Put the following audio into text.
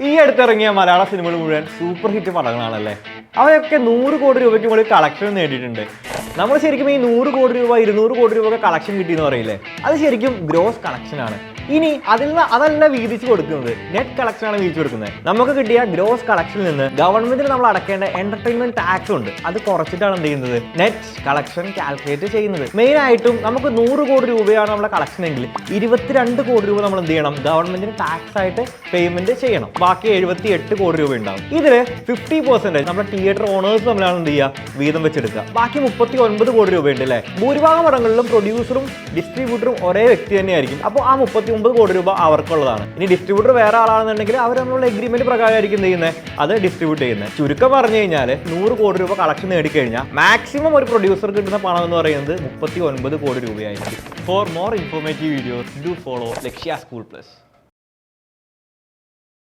ഈ അടുത്തിറങ്ങിയ മലയാള സിനിമകൾ മുഴുവൻ സൂപ്പർ ഹിറ്റ് പടങ്ങളാണല്ലേ? അവയൊക്കെ നൂറ് കോടി രൂപയ്ക്ക് മുകളിൽ കളക്ഷൻ നേടിയിട്ടുണ്ട്. നമ്മൾ ശരിക്കും ഈ നൂറ് കോടി രൂപ ഇരുന്നൂറ് കോടി രൂപ കളക്ഷൻ കിട്ടിയെന്ന് പറയില്ലേ? അത് ശരിക്കും ഗ്രോസ് കളക്ഷൻ ആണ്. ഇനി അതിൽ നിന്ന് അതല്ല വീതിച്ച് കൊടുക്കുന്നത്. നെറ്റ് കളക്ഷൻ ആണ് വീതിച്ച് കൊടുക്കുന്നത്. നമുക്ക് കിട്ടിയ ഗ്രോസ് കളക്ഷനിൽ നിന്ന് ഗവൺമെന്റിന് നമ്മൾ അടക്കേണ്ട എന്റർടൈൻമെന്റ് ടാക്സ് ഉണ്ട്. അത് കുറച്ചിട്ടാണ് എന്ത് ചെയ്യുന്നത്? നെറ്റ് കളക്ഷൻ കാൽക്കുലേറ്റ് ചെയ്യുന്നത്. മെയിൻ ആയിട്ടും നമുക്ക് നൂറ് കോടി രൂപയാണ് നമ്മുടെ കളക്ഷൻ എങ്കിൽ ഇരുപത്തിരണ്ട് കോടി രൂപ നമ്മൾ എന്ത് ചെയ്യണം? ഗവൺമെന്റിന് ടാക്സ് ആയിട്ട് പേയ്മെന്റ് ചെയ്യണം. ബാക്കി എഴുപത്തി എട്ട് കോടി രൂപ ഉണ്ടാവും. ഇതിൽ ഫിഫ്റ്റി പെർസെന്റേജ് നമ്മുടെ തിയേറ്റർ ഓണേഴ്സ് തമ്മിലാണ് എന്ത് ചെയ്യുക? വീതം വെച്ചെടുക്കുക. ബാക്കി മുപ്പത്തി ഒൻപത് കോടി ഉണ്ട് അല്ലേ? ഭൂരിഭാഗം പടങ്ങളിലും പ്രൊഡ്യൂസറും ഡിസ്ട്രിബ്യൂട്ടറും ഒരേ വ്യക്തി തന്നെയായിരിക്കും. അപ്പോൾ ആ മുപ്പത്തി ഒമ്പത് കോടി രൂപ അവർക്കുള്ളതാണ്. ഇനി ഡിസ്ട്രിബ്യൂട്ടർ വേറെ ആളാണെന്നുണ്ടെങ്കിൽ അവർ നമ്മളുടെ എഗ്രിമെന്റ് പ്രകാരമായിരിക്കും ചെയ്യുന്നത് അത് ഡിസ്ട്രിബ്യൂട്ട് ചെയ്യുന്നത് ചുരുക്കം പറഞ്ഞു കഴിഞ്ഞാൽ നൂറ് കോടി രൂപ കളക്ഷൻ നേടിക്കഴിഞ്ഞാൽ മാക്സിമം ഒരു പ്രൊഡ്യൂസർ കിട്ടുന്ന പണം എന്ന് പറയുന്നത് മുപ്പത്തി ഒൻപത് കോടി രൂപയായിരിക്കും. For more informative videos do follow Lakshya school plus